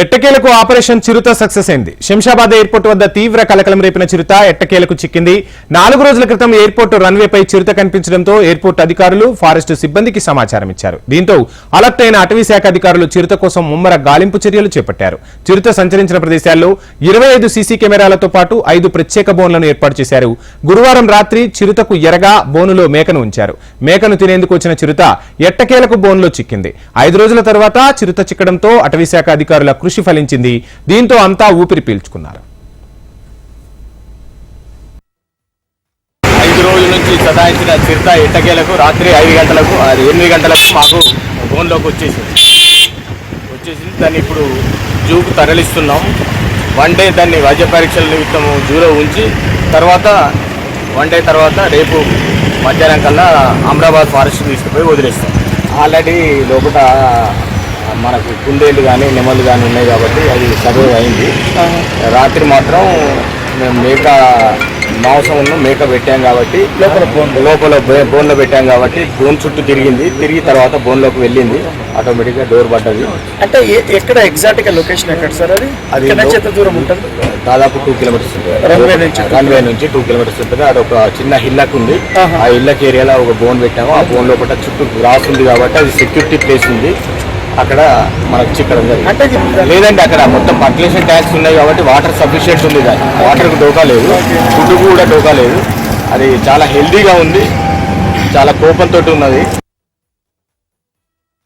ఎట్టకేలకు ఆపరేషన్ చిరుత సక్సెస్ అయింది. శంషాబాద్ ఎయిర్పోర్ట్ వద్ద తీవ్ర కలకలం రేపిన చిరుత ఎట్టకేలకు చిక్కింది. నాలుగు రోజుల క్రితం ఎయిర్పోర్ట్ రన్వేపై చిరుత కనిపించడంతో ఎయిర్పోర్ట్ అధికారులు ఫారెస్ట్ సిబ్బందికి సమాచారం ఇచ్చారు. దీంతో అలర్ట్ అయిన అటవీ శాఖ అధికారులు చిరుత కోసం ముమ్మర గాలింపు చర్యలు చేపట్టారు. చిరుత సంచరించిన ప్రదేశాల్లో ఇరవై ఐదు సీసీ కెమెరాలతో పాటు ఐదు ప్రత్యేక బోన్లను ఏర్పాటు చేశారు. గురువారం రాత్రి చిరుతకు ఎరగా బోనులో మేకను ఉంచారు. మేకను తినేందుకు వచ్చిన చిరుత ఎట్టకేలకు బోన్లో చిక్కింది. ఐదు రోజుల తర్వాత చిరుత చిక్కడంతో అటవీ శాఖ అధికారుల కృషి ఫలించింది. దీంతో అంతా ఊపిరి పీల్చుకున్నారు. ఐదు రోజుల నుంచి సదాయించిన చిరుత ఎట్టకేలకు రాత్రి ఐదు గంటలకు అది ఎనిమిది గంటలకు మాకు ఫోన్లోకి వచ్చేసింది. వచ్చేసింది. దాన్ని ఇప్పుడు జూకు తరలిస్తున్నాం. వన్ డే దాన్ని వైద్య పరీక్షల నిమిత్తం జూలో ఉంచి తర్వాత వన్ డే తర్వాత రేపు మధ్యాహ్నం కల్లా అమరాబాద్ ఫారెస్ట్ తీసుకుపోయి వదిలేస్తాం. ఆల్రెడీ లోపల మనకు కుందేళ్ళు కానీ నెమలు కానీ ఉన్నాయి కాబట్టి అది సర్వే అయింది. రాత్రి మాత్రం మేము మేక మాంసం ఉన్న మేక పెట్టాం కాబట్టి లోపల బోన్. లోపల బోన్లో పెట్టాం కాబట్టి బోన్ చుట్టూ తిరిగింది. తిరిగి తర్వాత బోన్లోకి వెళ్ళింది. ఆటోమేటిక్గా డోర్ పడ్డది. అంటే ఎక్కడ ఎగ్జాక్ట్గా లొకేషన్ ఎక్కడ సార్ అది? అది ఎంత దూరం ఉంటుంది? దాదాపు టూ కిలోమీటర్స్ ఉంటుంది. రన్వే నుంచి టూ కిలోమీటర్స్ ఉంటుంది. అది ఒక చిన్న హిల్లక్ ఉంది. ఆ హిల్లక్ ఏరియాలో ఒక బోన్ పెట్టాము. ఆ బోన్ లోపల చుట్టూ గ్రాస్ ఉంది కాబట్టి అది సెక్యూరిటీ ప్లేస్ ఉంది. అక్కడ మనకు చిక్కడం జరిగింది. అంటే లేదండి అక్కడ మొత్తం పర్టిలేషన్ ట్యాంక్స్ ఉన్నాయి కాబట్టి వాటర్ సఫిషియెంట్ ఉంది దాన్ని వాటర్కి డోకా లేదు. ఫుడ్ కూడా డోకా లేదు. అది చాలా హెల్దీగా ఉంది. చాలా కోపంతో ఉన్నది.